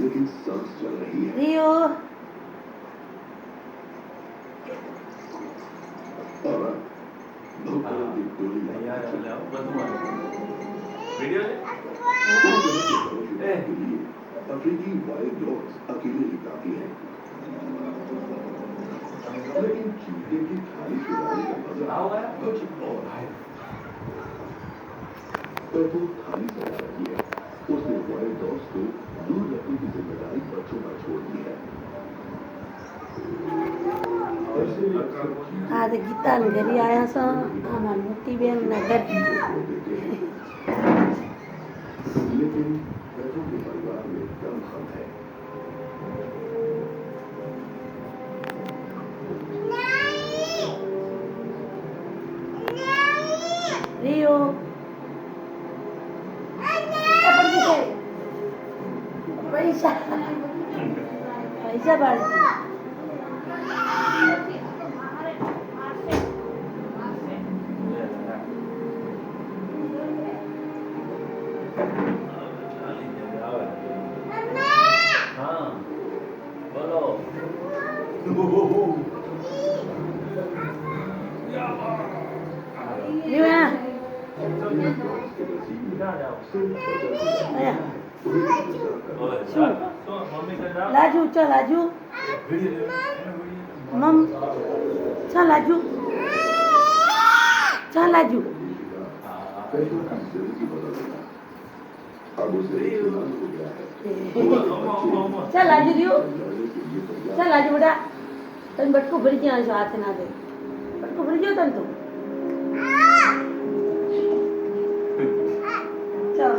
लेकिन सांस चल रही है रियो और भूखों की गोली तैयार हो जाओ बस वीडियो ले अफ्रीकी वाइल्ड डॉग्स अकेले ही काफ़ी हैं लेकिन चीते की खाली खिलाड़ी का मज़ा कुछ और है प्रभु खाली सजा है। После Brian Dawson, Lula is in the night, but too much for आज आया सा नगर 下，等一下吧。哎呀！શું? લાજુ ચા લાજુ? મમ. ચા લાજુ? ચા લાજુ? ચા લાજુ રહ્યું ચા લાજુ બેટા તમે બટકું ભરી ગયા છો હાથ ના દે બટકું ભરી ગયો તને તું? ચાલ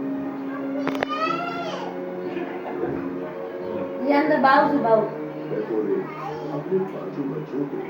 ये अंदर बाबू से बाबू अपने पाँचों बच्चों को